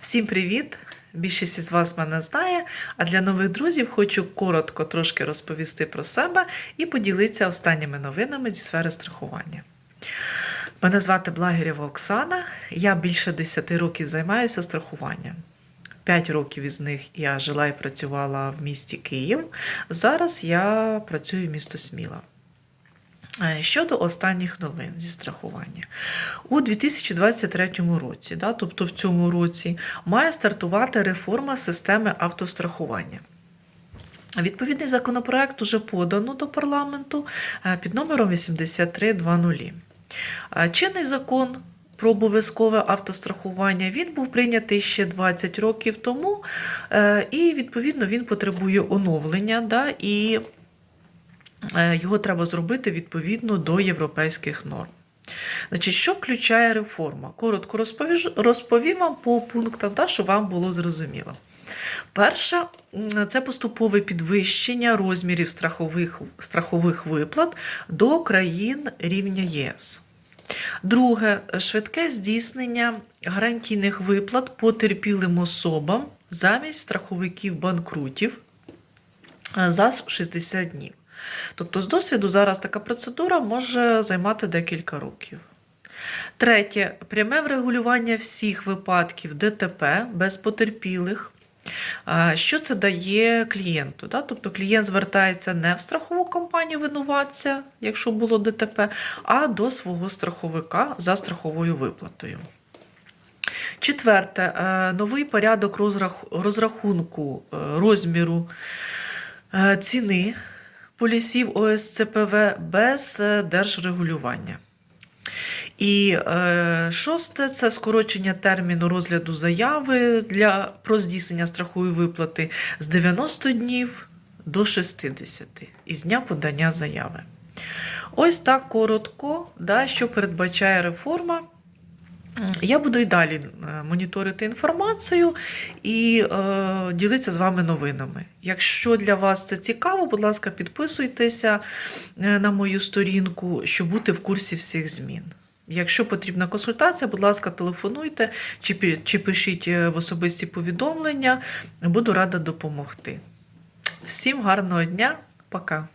Всім привіт! Більшість із вас мене знає, а для нових друзів хочу коротко трошки розповісти про себе і поділитися останніми новинами зі сфери страхування. Мене звати Благірєва Оксана, я більше 10 років займаюся страхуванням. 5 років із них я жила і працювала в місті Київ. Зараз я працюю в місто Сміла. Е, Щодо останніх новин зі страхування, у 2023 році, да, тобто в цьому році, має стартувати реформа системи автострахування. Відповідний законопроект уже подано до парламенту е, під номером 8320. Е, Чинний закон про обов'язкове автострахування він був прийнятий ще 20 років тому, і відповідно він потребує оновлення. Да, і його треба зробити відповідно до європейських норм. Значить, що включає реформа? Коротко розповіж, розповім вам по пунктам, так, щоб вам було зрозуміло. Перше, це поступове підвищення розмірів страхових, страхових виплат до країн рівня ЄС. Друге, швидке здійснення гарантійних виплат потерпілим особам замість страховиків банкрутів е, за 60 днів. Тобто, з досвіду зараз така процедура може займати декілька років. Третє пряме врегулювання всіх випадків ДТП без потерпілих. Що це дає клієнту? Да? Тобто клієнт звертається не в страхову компанію винуватця, якщо було ДТП, а до свого страховика за страховою виплатою. Четверте, новий порядок розрахунку е, розміру е, ціни полісів ОСЦПВ без е, держрегулювання. І е, шосте це скорочення терміну розгляду заяви для про здійснення страхової виплати з 90 днів до 60 із дня подання заяви. Ось так коротко, да, що передбачає реформа. Я буду і далі е, моніторити інформацію і е, ділитися з вами новинами. Якщо для вас це цікаво, будь ласка, підписуйтеся е, на мою сторінку, щоб бути в курсі всіх змін. Якщо потрібна консультація, будь ласка, телефонуйте чи, чи пишіть е, в особисті повідомлення, буду рада допомогти. Всім гарного дня, пока!